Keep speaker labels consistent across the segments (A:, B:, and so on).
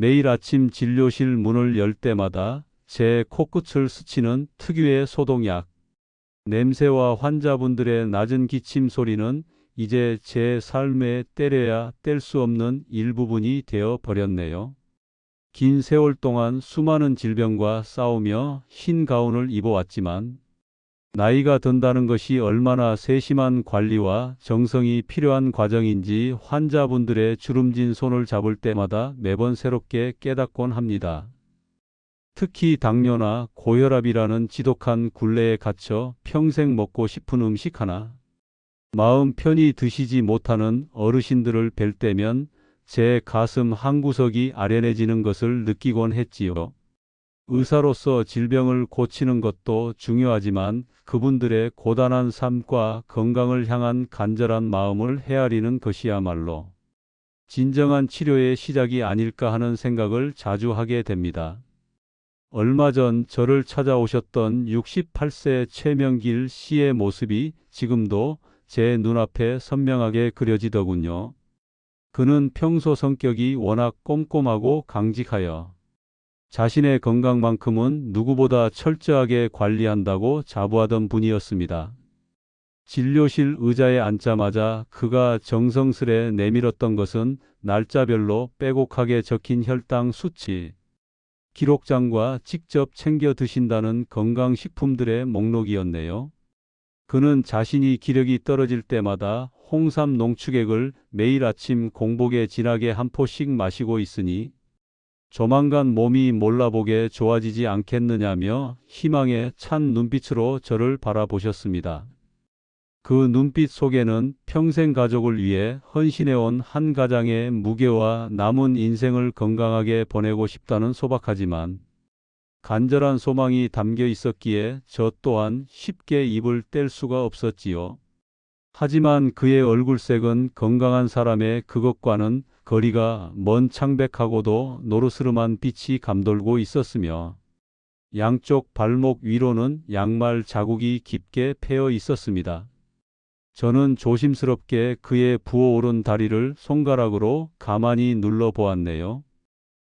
A: 매일 아침 진료실 문을 열 때마다 제 코끝을 스치는 특유의 소독약, 냄새와 환자분들의 낮은 기침 소리는 이제 제 삶에 때려야 뗄 수 없는 일부분이 되어 버렸네요. 긴 세월 동안 수많은 질병과 싸우며 흰 가운을 입어왔지만 나이가 든다는 것이 얼마나 세심한 관리와 정성이 필요한 과정인지 환자분들의 주름진 손을 잡을 때마다 매번 새롭게 깨닫곤 합니다. 특히 당뇨나 고혈압이라는 지독한 굴레에 갇혀 평생 먹고 싶은 음식 하나, 마음 편히 드시지 못하는 어르신들을 뵐 때면 제 가슴 한구석이 아련해지는 것을 느끼곤 했지요. 의사로서 질병을 고치는 것도 중요하지만 그분들의 고단한 삶과 건강을 향한 간절한 마음을 헤아리는 것이야말로 진정한 치료의 시작이 아닐까 하는 생각을 자주 하게 됩니다. 얼마 전 저를 찾아오셨던 68세 최명길 씨의 모습이 지금도 제 눈앞에 선명하게 그려지더군요. 그는 평소 성격이 워낙 꼼꼼하고 강직하여 자신의 건강만큼은 누구보다 철저하게 관리한다고 자부하던 분이었습니다. 진료실 의자에 앉자마자 그가 정성스레 내밀었던 것은 날짜별로 빼곡하게 적힌 혈당 수치, 기록장과 직접 챙겨 드신다는 건강식품들의 목록이었네요. 그는 자신이 기력이 떨어질 때마다 홍삼 농축액을 매일 아침 공복에 진하게 한 포씩 마시고 있으니 조만간 몸이 몰라보게 좋아지지 않겠느냐며 희망에 찬 눈빛으로 저를 바라보셨습니다. 그 눈빛 속에는 평생 가족을 위해 헌신해온 한 가장의 무게와 남은 인생을 건강하게 보내고 싶다는 소박하지만 간절한 소망이 담겨 있었기에 저 또한 쉽게 입을 뗄 수가 없었지요. 하지만 그의 얼굴색은 건강한 사람의 그것과는 거리가 먼 창백하고도 노르스름한 빛이 감돌고 있었으며 양쪽 발목 위로는 양말 자국이 깊게 패여 있었습니다. 저는 조심스럽게 그의 부어오른 다리를 손가락으로 가만히 눌러 보았네요.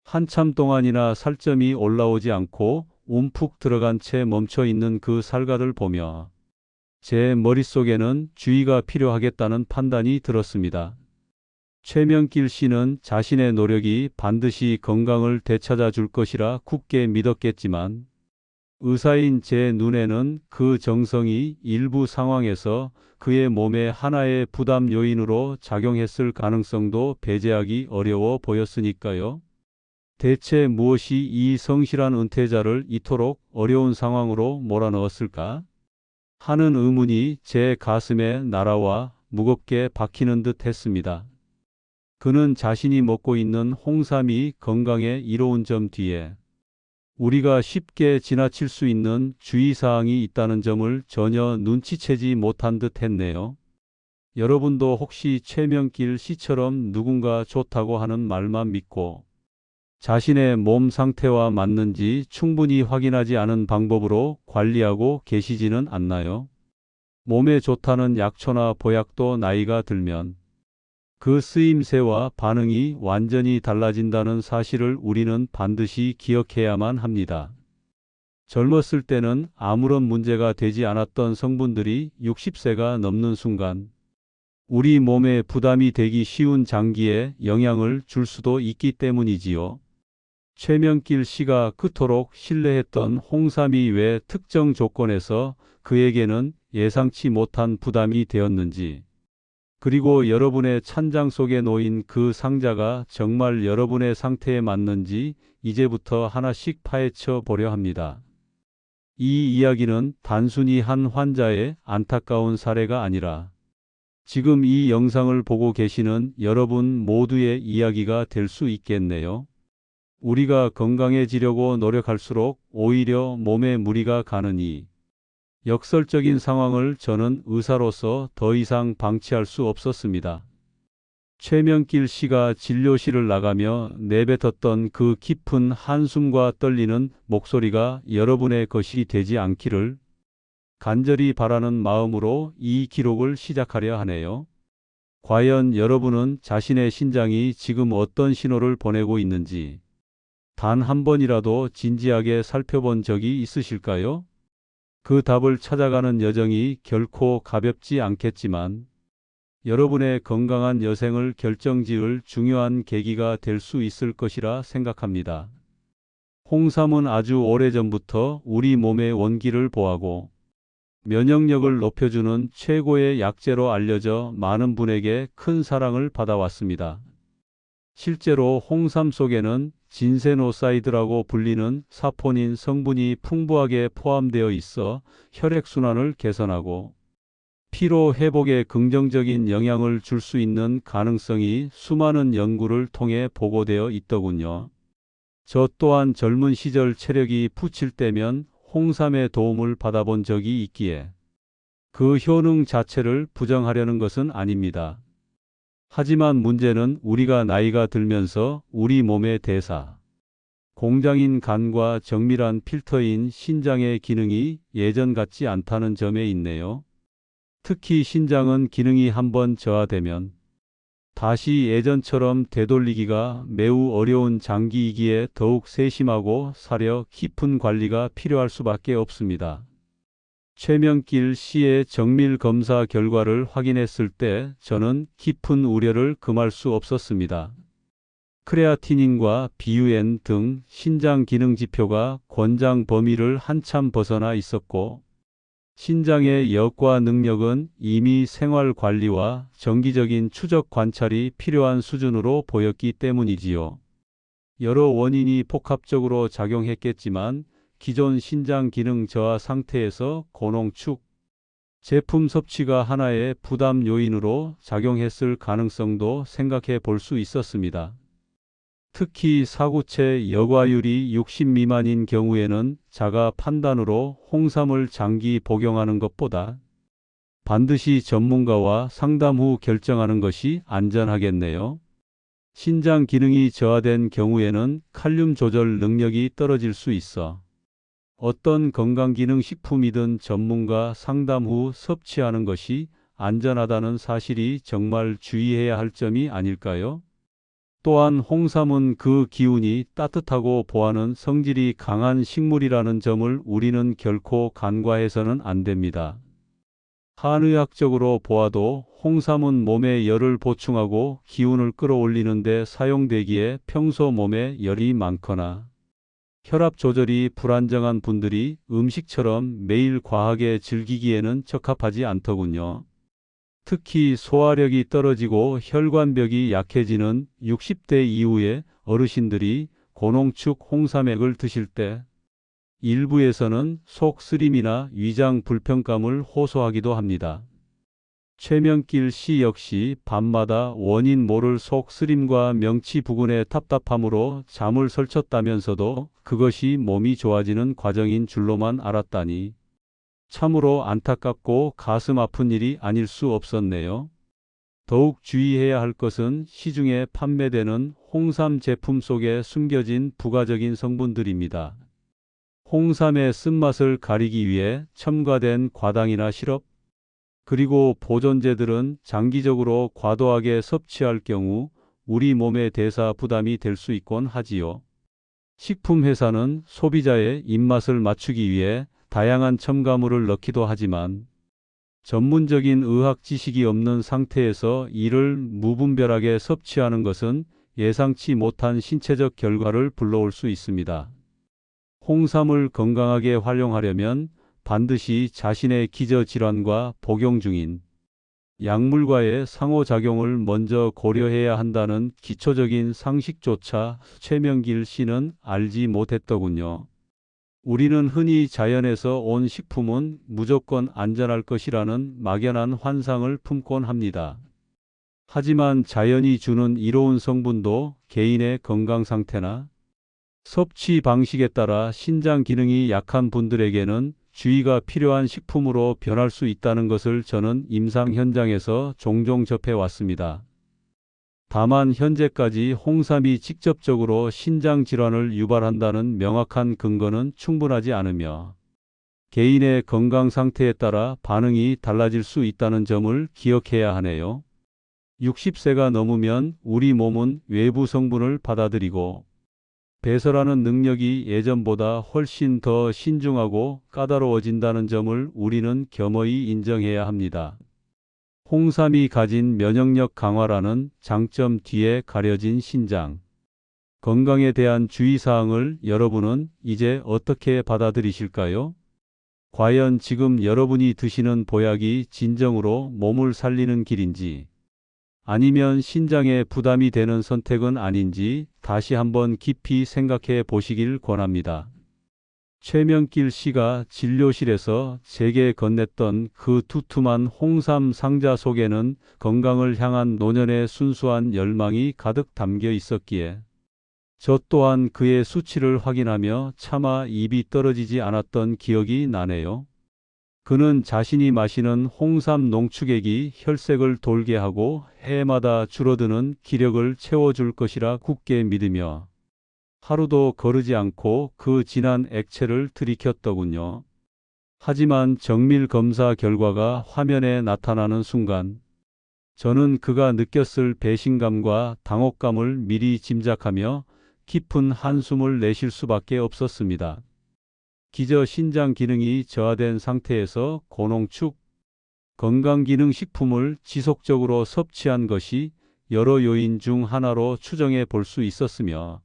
A: 한참 동안이나 살점이 올라오지 않고 움푹 들어간 채 멈춰 있는 그 살갗을 보며 제 머릿속에는 주의가 필요하겠다는 판단이 들었습니다. 최명길 씨는 자신의 노력이 반드시 건강을 되찾아 줄 것이라 굳게 믿었겠지만 의사인 제 눈에는 그 정성이 일부 상황에서 그의 몸에 하나의 부담 요인으로 작용했을 가능성도 배제하기 어려워 보였으니까요. 대체 무엇이 이 성실한 은퇴자를 이토록 어려운 상황으로 몰아넣었을까? 하는 의문이 제 가슴에 날아와 무겁게 박히는 듯 했습니다. 그는 자신이 먹고 있는 홍삼이 건강에 이로운 점 뒤에 우리가 쉽게 지나칠 수 있는 주의사항이 있다는 점을 전혀 눈치채지 못한 듯 했네요. 여러분도 혹시 최명길 씨처럼 누군가 좋다고 하는 말만 믿고 자신의 몸 상태와 맞는지 충분히 확인하지 않은 방법으로 관리하고 계시지는 않나요? 몸에 좋다는 약초나 보약도 나이가 들면 그 쓰임새와 반응이 완전히 달라진다는 사실을 우리는 반드시 기억해야만 합니다. 젊었을 때는 아무런 문제가 되지 않았던 성분들이 60세가 넘는 순간 우리 몸에 부담이 되기 쉬운 장기에 영향을 줄 수도 있기 때문이지요. 최명길 씨가 그토록 신뢰했던 홍삼이 왜 특정 조건에서 그에게는 예상치 못한 부담이 되었는지, 그리고 여러분의 찬장 속에 놓인 그 상자가 정말 여러분의 상태에 맞는지 이제부터 하나씩 파헤쳐 보려 합니다. 이 이야기는 단순히 한 환자의 안타까운 사례가 아니라 지금 이 영상을 보고 계시는 여러분 모두의 이야기가 될 수 있겠네요. 우리가 건강해지려고 노력할수록 오히려 몸에 무리가 가느니 역설적인 상황을 저는 의사로서 더 이상 방치할 수 없었습니다. 최명길 씨가 진료실을 나가며 내뱉었던 그 깊은 한숨과 떨리는 목소리가 여러분의 것이 되지 않기를 간절히 바라는 마음으로 이 기록을 시작하려 하네요. 과연 여러분은 자신의 신장이 지금 어떤 신호를 보내고 있는지 단 한 번이라도 진지하게 살펴본 적이 있으실까요? 그 답을 찾아가는 여정이 결코 가볍지 않겠지만 여러분의 건강한 여생을 결정지을 중요한 계기가 될 수 있을 것이라 생각합니다. 홍삼은 아주 오래전부터 우리 몸의 원기를 보하고 면역력을 높여주는 최고의 약재로 알려져 많은 분에게 큰 사랑을 받아왔습니다. 실제로 홍삼 속에는 진세노사이드라고 불리는 사포닌 성분이 풍부하게 포함되어 있어 혈액순환을 개선하고 피로 회복에 긍정적인 영향을 줄 수 있는 가능성이 수많은 연구를 통해 보고되어 있더군요. 저 또한 젊은 시절 체력이 붙일 때면 홍삼의 도움을 받아본 적이 있기에 그 효능 자체를 부정하려는 것은 아닙니다. 하지만 문제는 우리가 나이가 들면서 우리 몸의 대사, 공장인 간과 정밀한 필터인 신장의 기능이 예전 같지 않다는 점에 있네요. 특히 신장은 기능이 한번 저하되면 다시 예전처럼 되돌리기가 매우 어려운 장기이기에 더욱 세심하고 사려 깊은 관리가 필요할 수밖에 없습니다. 최명길 씨의 정밀 검사 결과를 확인했을 때 저는 깊은 우려를 금할 수 없었습니다. 크레아티닌과 비유엔 등 신장 기능 지표가 권장 범위를 한참 벗어나 있었고 신장의 역과 능력은 이미 생활 관리와 정기적인 추적 관찰이 필요한 수준으로 보였기 때문이지요. 여러 원인이 복합적으로 작용했겠지만 기존 신장 기능 저하 상태에서 고농축 제품 섭취가 하나의 부담 요인으로 작용했을 가능성도 생각해 볼 수 있었습니다. 특히 사구체 여과율이 60 미만인 경우에는 자가 판단으로 홍삼을 장기 복용하는 것보다 반드시 전문가와 상담 후 결정하는 것이 안전하겠네요. 신장 기능이 저하된 경우에는 칼륨 조절 능력이 떨어질 수 있어 어떤 건강기능식품이든 전문가 상담 후 섭취하는 것이 안전하다는 사실이 정말 주의해야 할 점이 아닐까요? 또한 홍삼은 그 기운이 따뜻하고 보하는 성질이 강한 식물이라는 점을 우리는 결코 간과해서는 안 됩니다. 한의학적으로 보아도 홍삼은 몸에 열을 보충하고 기운을 끌어올리는 데 사용되기에 평소 몸에 열이 많거나 혈압 조절이 불안정한 분들이 음식처럼 매일 과하게 즐기기에는 적합하지 않더군요. 특히 소화력이 떨어지고 혈관벽이 약해지는 60대 이후에 어르신들이 고농축 홍삼액을 드실 때 일부에서는 속 쓰림이나 위장 불편감을 호소하기도 합니다. 최명길 씨 역시 밤마다 원인 모를 속 쓰림과 명치 부근의 답답함으로 잠을 설쳤다면서도 그것이 몸이 좋아지는 과정인 줄로만 알았다니 참으로 안타깝고 가슴 아픈 일이 아닐 수 없었네요. 더욱 주의해야 할 것은 시중에 판매되는 홍삼 제품 속에 숨겨진 부가적인 성분들입니다. 홍삼의 쓴맛을 가리기 위해 첨가된 과당이나 시럽, 그리고 보존제들은 장기적으로 과도하게 섭취할 경우 우리 몸의 대사 부담이 될 수 있곤 하지요. 식품회사는 소비자의 입맛을 맞추기 위해 다양한 첨가물을 넣기도 하지만 전문적인 의학 지식이 없는 상태에서 이를 무분별하게 섭취하는 것은 예상치 못한 신체적 결과를 불러올 수 있습니다. 홍삼을 건강하게 활용하려면 반드시 자신의 기저 질환과 복용 중인 약물과의 상호작용을 먼저 고려해야 한다는 기초적인 상식조차 최명길 씨는 알지 못했더군요. 우리는 흔히 자연에서 온 식품은 무조건 안전할 것이라는 막연한 환상을 품곤 합니다. 하지만 자연이 주는 이로운 성분도 개인의 건강 상태나 섭취 방식에 따라 신장 기능이 약한 분들에게는 주의가 필요한 식품으로 변할 수 있다는 것을 저는 임상 현장에서 종종 접해 왔습니다. 다만 현재까지 홍삼이 직접적으로 신장 질환을 유발한다는 명확한 근거는 충분하지 않으며 개인의 건강 상태에 따라 반응이 달라질 수 있다는 점을 기억해야 하네요. 60세가 넘으면 우리 몸은 외부 성분을 받아들이고 배설하는 능력이 예전보다 훨씬 더 신중하고 까다로워진다는 점을 우리는 겸허히 인정해야 합니다. 홍삼이 가진 면역력 강화라는 장점 뒤에 가려진 신장. 건강에 대한 주의사항을 여러분은 이제 어떻게 받아들이실까요? 과연 지금 여러분이 드시는 보약이 진정으로 몸을 살리는 길인지, 아니면 신장에 부담이 되는 선택은 아닌지 다시 한번 깊이 생각해 보시길 권합니다. 최명길 씨가 진료실에서 제게 건넸던 그 두툼한 홍삼 상자 속에는 건강을 향한 노년의 순수한 열망이 가득 담겨 있었기에 저 또한 그의 수치를 확인하며 차마 입이 떨어지지 않았던 기억이 나네요. 그는 자신이 마시는 홍삼 농축액이 혈색을 돌게 하고 해마다 줄어드는 기력을 채워줄 것이라 굳게 믿으며 하루도 거르지 않고 그 진한 액체를 들이켰더군요. 하지만 정밀 검사 결과가 화면에 나타나는 순간 저는 그가 느꼈을 배신감과 당혹감을 미리 짐작하며 깊은 한숨을 내쉴 수밖에 없었습니다. 기저 신장 기능이 저하된 상태에서 고농축 건강기능식품을 지속적으로 섭취한 것이 여러 요인 중 하나로 추정해 볼 수 있었으며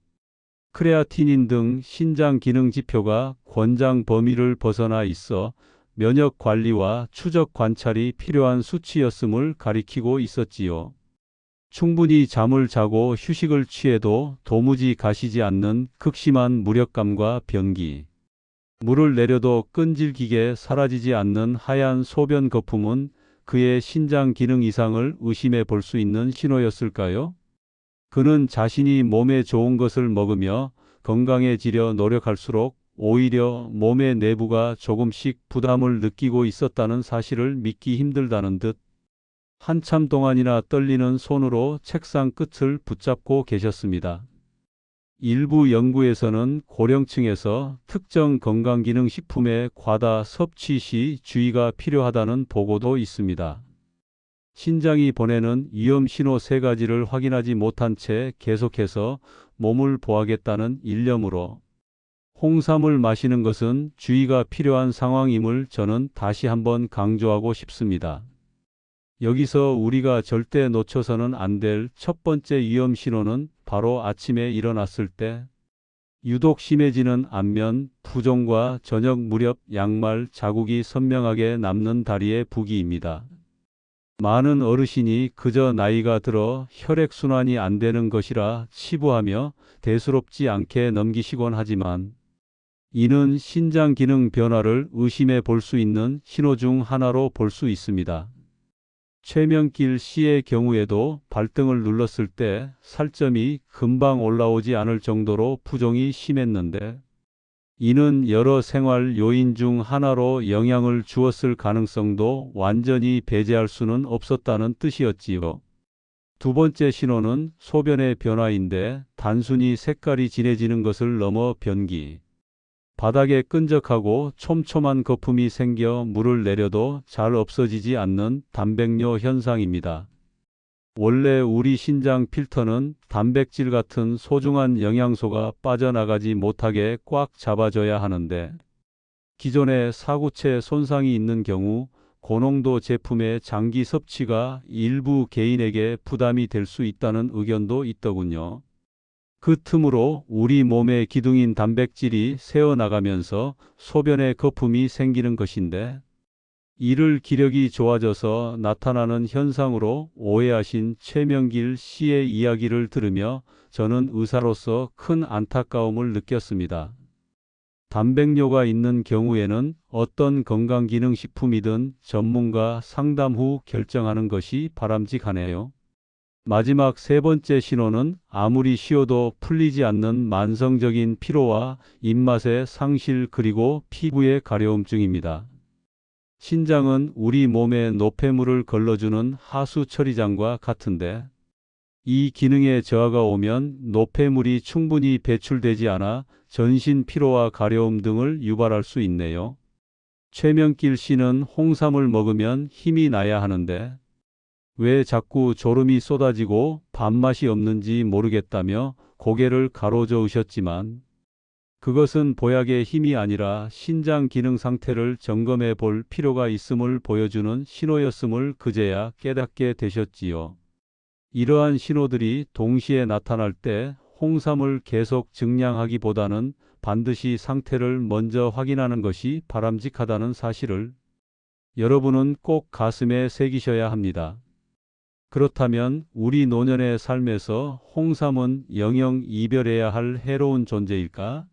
A: 크레아티닌 등 신장 기능 지표가 권장 범위를 벗어나 있어 면역 관리와 추적 관찰이 필요한 수치였음을 가리키고 있었지요. 충분히 잠을 자고 휴식을 취해도 도무지 가시지 않는 극심한 무력감과 변기. 물을 내려도 끈질기게 사라지지 않는 하얀 소변 거품은 그의 신장 기능 이상을 의심해 볼 수 있는 신호였을까요? 그는 자신이 몸에 좋은 것을 먹으며 건강해지려 노력할수록 오히려 몸의 내부가 조금씩 부담을 느끼고 있었다는 사실을 믿기 힘들다는 듯 한참 동안이나 떨리는 손으로 책상 끝을 붙잡고 계셨습니다. 일부 연구에서는 고령층에서 특정 건강기능식품의 과다 섭취 시 주의가 필요하다는 보고도 있습니다. 신장이 보내는 위험 신호 세 가지를 확인하지 못한 채 계속해서 몸을 보하겠다는 일념으로 홍삼을 마시는 것은 주의가 필요한 상황임을 저는 다시 한번 강조하고 싶습니다. 여기서 우리가 절대 놓쳐서는 안 될 첫 번째 위험 신호는 바로 아침에 일어났을 때 유독 심해지는 안면, 부종과 저녁 무렵 양말 자국이 선명하게 남는 다리의 부기입니다. 많은 어르신이 그저 나이가 들어 혈액순환이 안 되는 것이라 치부하며 대수롭지 않게 넘기시곤 하지만 이는 신장 기능 변화를 의심해 볼 수 있는 신호 중 하나로 볼 수 있습니다. 최명길 씨의 경우에도 발등을 눌렀을 때 살점이 금방 올라오지 않을 정도로 부종이 심했는데 이는 여러 생활 요인 중 하나로 영향을 주었을 가능성도 완전히 배제할 수는 없었다는 뜻이었지요. 두 번째 신호는 소변의 변화인데 단순히 색깔이 진해지는 것을 넘어 변기. 바닥에 끈적하고 촘촘한 거품이 생겨 물을 내려도 잘 없어지지 않는 단백뇨 현상입니다. 원래 우리 신장 필터는 단백질 같은 소중한 영양소가 빠져나가지 못하게 꽉 잡아줘야 하는데 기존의 사구체 손상이 있는 경우 고농도 제품의 장기 섭취가 일부 개인에게 부담이 될 수 있다는 의견도 있더군요. 그 틈으로 우리 몸의 기둥인 단백질이 새어나가면서 소변에 거품이 생기는 것인데 이를 기력이 좋아져서 나타나는 현상으로 오해하신 최명길 씨의 이야기를 들으며 저는 의사로서 큰 안타까움을 느꼈습니다. 단백뇨가 있는 경우에는 어떤 건강기능식품이든 전문가 상담 후 결정하는 것이 바람직하네요. 마지막 세 번째 신호는 아무리 쉬어도 풀리지 않는 만성적인 피로와 입맛의 상실 그리고 피부의 가려움증입니다. 신장은 우리 몸에 노폐물을 걸러주는 하수 처리장과 같은데 이 기능에 저하가 오면 노폐물이 충분히 배출되지 않아 전신 피로와 가려움 등을 유발할 수 있네요. 최명길 씨는 홍삼을 먹으면 힘이 나야 하는데 왜 자꾸 졸음이 쏟아지고 밥맛이 없는지 모르겠다며 고개를 가로저으셨지만 그것은 보약의 힘이 아니라 신장 기능 상태를 점검해 볼 필요가 있음을 보여주는 신호였음을 그제야 깨닫게 되셨지요. 이러한 신호들이 동시에 나타날 때 홍삼을 계속 증량하기보다는 반드시 상태를 먼저 확인하는 것이 바람직하다는 사실을 여러분은 꼭 가슴에 새기셔야 합니다. 그렇다면 우리 노년의 삶에서 홍삼은 영영 이별해야 할 해로운 존재일까?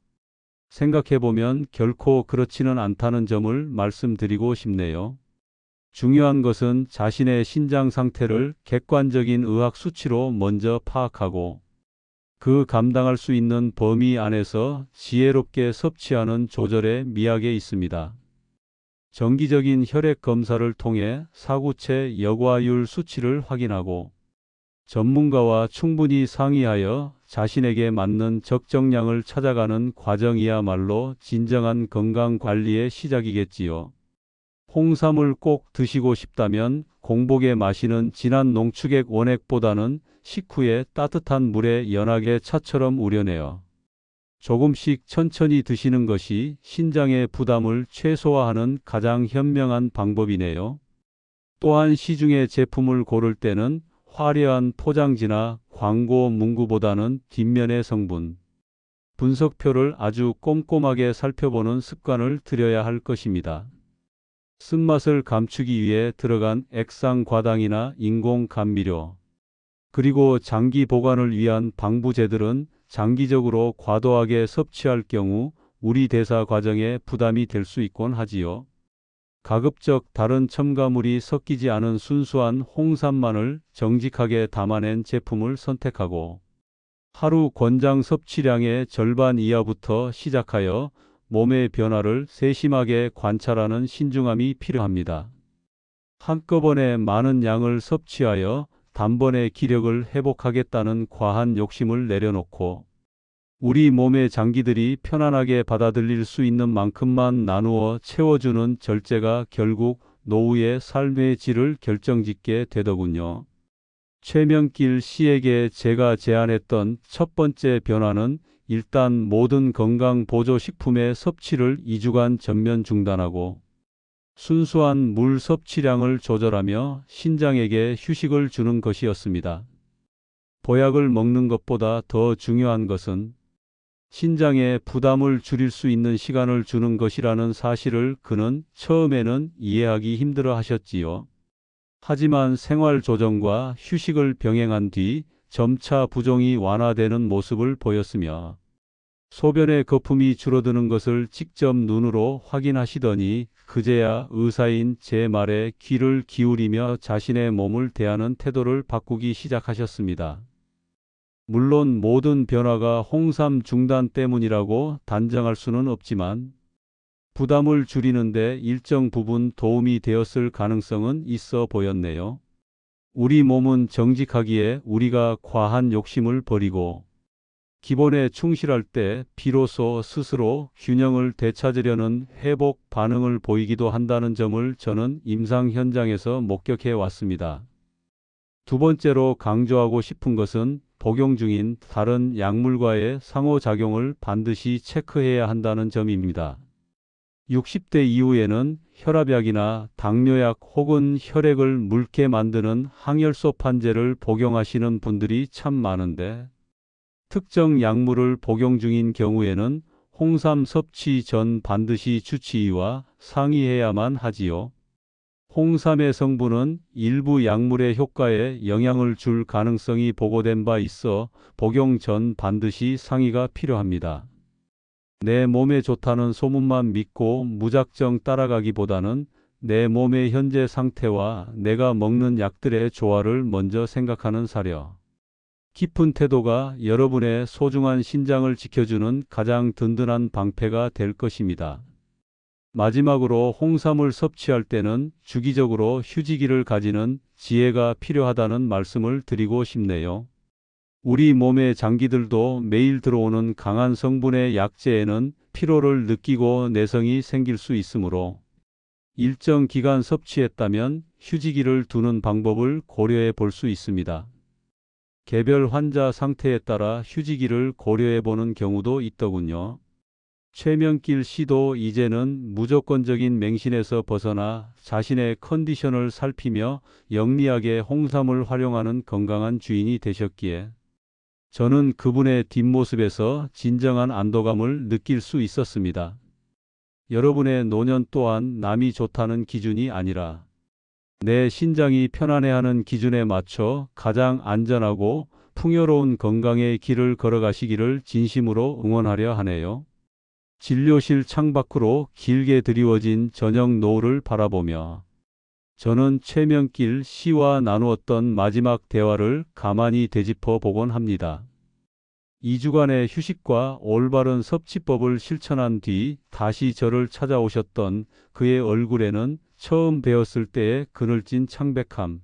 A: 생각해보면 결코 그렇지는 않다는 점을 말씀드리고 싶네요. 중요한 것은 자신의 신장 상태를 객관적인 의학 수치로 먼저 파악하고 그 감당할 수 있는 범위 안에서 지혜롭게 섭취하는 조절의 미학에 있습니다. 정기적인 혈액 검사를 통해 사구체 여과율 수치를 확인하고 전문가와 충분히 상의하여 자신에게 맞는 적정량을 찾아가는 과정이야말로 진정한 건강 관리의 시작이겠지요. 홍삼을 꼭 드시고 싶다면 공복에 마시는 진한 농축액 원액보다는 식후에 따뜻한 물에 연하게 차처럼 우려내어 조금씩 천천히 드시는 것이 신장의 부담을 최소화하는 가장 현명한 방법이네요. 또한 시중의 제품을 고를 때는 화려한 포장지나 광고 문구보다는 뒷면의 성분, 분석표를 아주 꼼꼼하게 살펴보는 습관을 들여야 할 것입니다. 쓴맛을 감추기 위해 들어간 액상 과당이나 인공 감미료, 그리고 장기 보관을 위한 방부제들은 장기적으로 과도하게 섭취할 경우 우리 대사 과정에 부담이 될 수 있곤 하지요. 가급적 다른 첨가물이 섞이지 않은 순수한 홍삼만을 정직하게 담아낸 제품을 선택하고 하루 권장 섭취량의 절반 이하부터 시작하여 몸의 변화를 세심하게 관찰하는 신중함이 필요합니다. 한꺼번에 많은 양을 섭취하여 단번에 기력을 회복하겠다는 과한 욕심을 내려놓고 우리 몸의 장기들이 편안하게 받아들일 수 있는 만큼만 나누어 채워주는 절제가 결국 노후의 삶의 질을 결정짓게 되더군요. 최명길 씨에게 제가 제안했던 첫 번째 변화는 일단 모든 건강 보조 식품의 섭취를 2주간 전면 중단하고 순수한 물 섭취량을 조절하며 신장에게 휴식을 주는 것이었습니다. 보약을 먹는 것보다 더 중요한 것은 신장에 부담을 줄일 수 있는 시간을 주는 것이라는 사실을 그는 처음에는 이해하기 힘들어 하셨지요. 하지만 생활 조정과 휴식을 병행한 뒤 점차 부종이 완화되는 모습을 보였으며 소변의 거품이 줄어드는 것을 직접 눈으로 확인하시더니 그제야 의사인 제 말에 귀를 기울이며 자신의 몸을 대하는 태도를 바꾸기 시작하셨습니다. 물론 모든 변화가 홍삼 중단 때문이라고 단정할 수는 없지만 부담을 줄이는데 일정 부분 도움이 되었을 가능성은 있어 보였네요. 우리 몸은 정직하기에 우리가 과한 욕심을 버리고 기본에 충실할 때 비로소 스스로 균형을 되찾으려는 회복 반응을 보이기도 한다는 점을 저는 임상 현장에서 목격해 왔습니다. 두 번째로 강조하고 싶은 것은 복용 중인 다른 약물과의 상호작용을 반드시 체크해야 한다는 점입니다. 60대 이후에는 혈압약이나 당뇨약 혹은 혈액을 묽게 만드는 항열소 판제를 복용하시는 분들이 참 많은데 특정 약물을 복용 중인 경우에는 홍삼 섭취 전 반드시 주치의와 상의해야만 하지요. 홍삼의 성분은 일부 약물의 효과에 영향을 줄 가능성이 보고된 바 있어 복용 전 반드시 상의가 필요합니다. 내 몸에 좋다는 소문만 믿고 무작정 따라가기보다는 내 몸의 현재 상태와 내가 먹는 약들의 조화를 먼저 생각하는 사려. 깊은 태도가 여러분의 소중한 신장을 지켜주는 가장 든든한 방패가 될 것입니다. 마지막으로 홍삼을 섭취할 때는 주기적으로 휴지기를 가지는 지혜가 필요하다는 말씀을 드리고 싶네요. 우리 몸의 장기들도 매일 들어오는 강한 성분의 약재에는 피로를 느끼고 내성이 생길 수 있으므로 일정 기간 섭취했다면 휴지기를 두는 방법을 고려해 볼 수 있습니다. 개별 환자 상태에 따라 휴지기를 고려해 보는 경우도 있더군요. 최명길 씨도 이제는 무조건적인 맹신에서 벗어나 자신의 컨디션을 살피며 영리하게 홍삼을 활용하는 건강한 주인이 되셨기에 저는 그분의 뒷모습에서 진정한 안도감을 느낄 수 있었습니다. 여러분의 노년 또한 남이 좋다는 기준이 아니라 내 신장이 편안해하는 기준에 맞춰 가장 안전하고 풍요로운 건강의 길을 걸어가시기를 진심으로 응원하려 하네요. 진료실 창밖으로 길게 드리워진 저녁 노을을 바라보며 저는 최명길 씨와 나누었던 마지막 대화를 가만히 되짚어 보곤 합니다. 2주간의 휴식과 올바른 섭취법을 실천한 뒤 다시 저를 찾아오셨던 그의 얼굴에는 처음 뵈었을 때의 그늘진 창백함,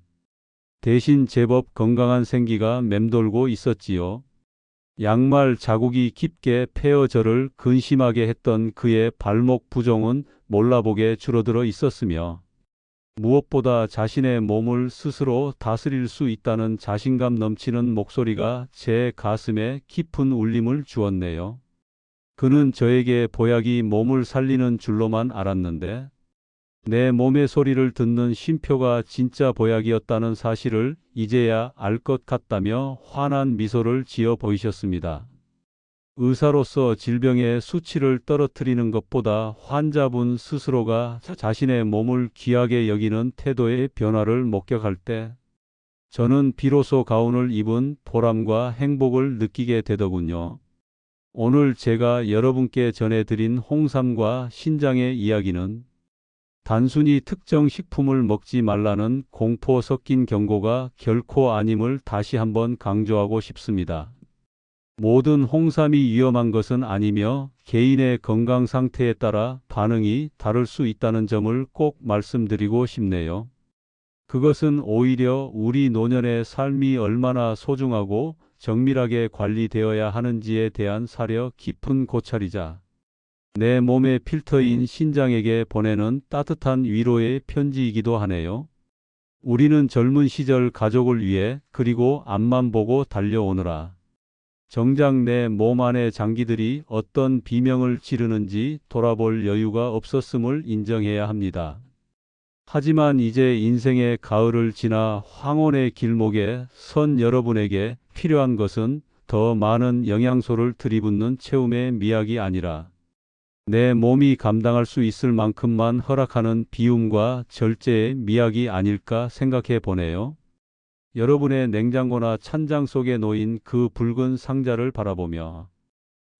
A: 대신 제법 건강한 생기가 맴돌고 있었지요. 양말 자국이 깊게 패어 저를 근심하게 했던 그의 발목 부종은 몰라보게 줄어들어 있었으며 무엇보다 자신의 몸을 스스로 다스릴 수 있다는 자신감 넘치는 목소리가 제 가슴에 깊은 울림을 주었네요. 그는 저에게 보약이 몸을 살리는 줄로만 알았는데 내 몸의 소리를 듣는 쉼표가 진짜 보약이었다는 사실을 이제야 알 것 같다며 환한 미소를 지어 보이셨습니다. 의사로서 질병의 수치를 떨어뜨리는 것보다 환자분 스스로가 자신의 몸을 귀하게 여기는 태도의 변화를 목격할 때 저는 비로소 가운을 입은 보람과 행복을 느끼게 되더군요. 오늘 제가 여러분께 전해드린 홍삼과 신장의 이야기는 단순히 특정 식품을 먹지 말라는 공포 섞인 경고가 결코 아님을 다시 한번 강조하고 싶습니다. 모든 홍삼이 위험한 것은 아니며 개인의 건강 상태에 따라 반응이 다를 수 있다는 점을 꼭 말씀드리고 싶네요. 그것은 오히려 우리 노년의 삶이 얼마나 소중하고 정밀하게 관리되어야 하는지에 대한 사려 깊은 고찰이자 내 몸의 필터인 신장에게 보내는 따뜻한 위로의 편지이기도 하네요. 우리는 젊은 시절 가족을 위해 그리고 앞만 보고 달려오느라 정작 내 몸 안의 장기들이 어떤 비명을 지르는지 돌아볼 여유가 없었음을 인정해야 합니다. 하지만 이제 인생의 가을을 지나 황혼의 길목에 선 여러분에게 필요한 것은 더 많은 영양소를 들이붓는 체움의 미학이 아니라 내 몸이 감당할 수 있을 만큼만 허락하는 비움과 절제의 미학이 아닐까 생각해 보네요. 여러분의 냉장고나 찬장 속에 놓인 그 붉은 상자를 바라보며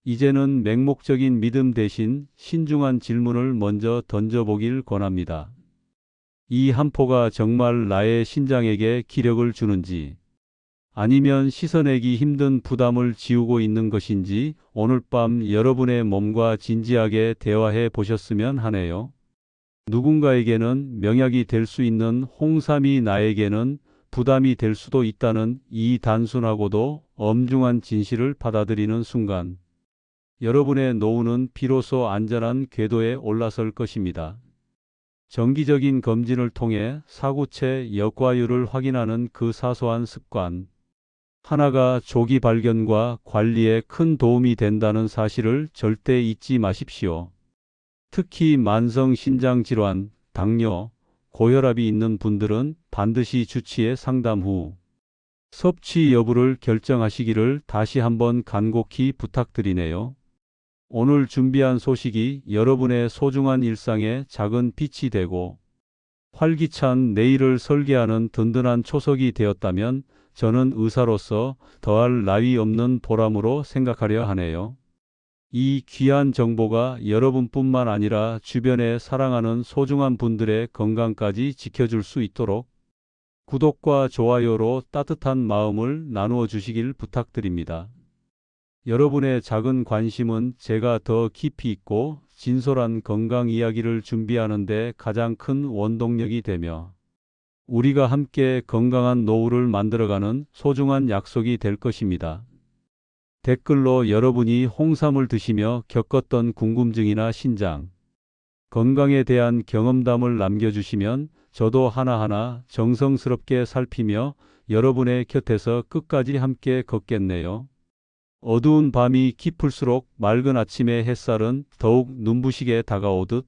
A: 이제는 맹목적인 믿음 대신 신중한 질문을 먼저 던져보길 권합니다. 이 한 포가 정말 나의 신장에게 기력을 주는지 아니면 씻어내기 힘든 부담을 지우고 있는 것인지 오늘 밤 여러분의 몸과 진지하게 대화해 보셨으면 하네요. 누군가에게는 명약이 될 수 있는 홍삼이 나에게는 부담이 될 수도 있다는 이 단순하고도 엄중한 진실을 받아들이는 순간 여러분의 노후는 비로소 안전한 궤도에 올라설 것입니다. 정기적인 검진을 통해 사구체 역과율을 확인하는 그 사소한 습관 하나가 조기 발견과 관리에 큰 도움이 된다는 사실을 절대 잊지 마십시오. 특히 만성 신장 질환, 당뇨, 고혈압이 있는 분들은 반드시 주치의 상담 후 섭취 여부를 결정하시기를 다시 한번 간곡히 부탁드리네요. 오늘 준비한 소식이 여러분의 소중한 일상에 작은 빛이 되고 활기찬 내일을 설계하는 든든한 초석이 되었다면 저는 의사로서 더할 나위 없는 보람으로 생각하려 하네요. 이 귀한 정보가 여러분뿐만 아니라 주변에 사랑하는 소중한 분들의 건강까지 지켜줄 수 있도록 구독과 좋아요로 따뜻한 마음을 나누어 주시길 부탁드립니다. 여러분의 작은 관심은 제가 더 깊이 있고 진솔한 건강 이야기를 준비하는데 가장 큰 원동력이 되며 우리가 함께 건강한 노후를 만들어가는 소중한 약속이 될 것입니다. 댓글로 여러분이 홍삼을 드시며 겪었던 궁금증이나 신장, 건강에 대한 경험담을 남겨주시면 저도 하나하나 정성스럽게 살피며 여러분의 곁에서 끝까지 함께 걷겠네요. 어두운 밤이 깊을수록 맑은 아침의 햇살은 더욱 눈부시게 다가오듯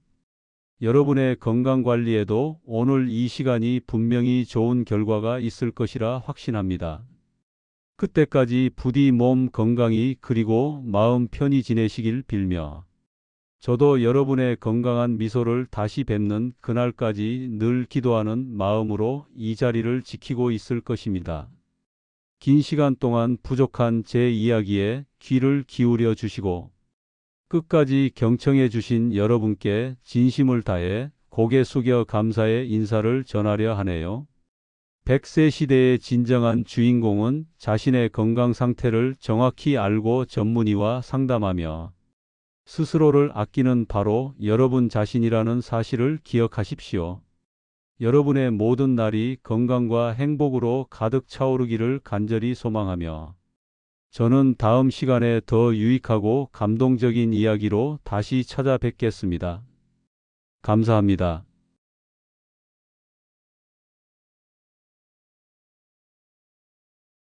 A: 여러분의 건강 관리에도 오늘 이 시간이 분명히 좋은 결과가 있을 것이라 확신합니다. 그때까지 부디 몸 건강히 그리고 마음 편히 지내시길 빌며 저도 여러분의 건강한 미소를 다시 뵙는 그날까지 늘 기도하는 마음으로 이 자리를 지키고 있을 것입니다. 긴 시간 동안 부족한 제 이야기에 귀를 기울여 주시고 끝까지 경청해 주신 여러분께 진심을 다해 고개 숙여 감사의 인사를 전하려 하네요. 100세 시대의 진정한 주인공은 자신의 건강 상태를 정확히 알고 전문의와 상담하며 스스로를 아끼는 바로 여러분 자신이라는 사실을 기억하십시오. 여러분의 모든 날이 건강과 행복으로 가득 차오르기를 간절히 소망하며 저는 다음 시간에 더 유익하고 감동적인 이야기로 다시 찾아뵙겠습니다. 감사합니다.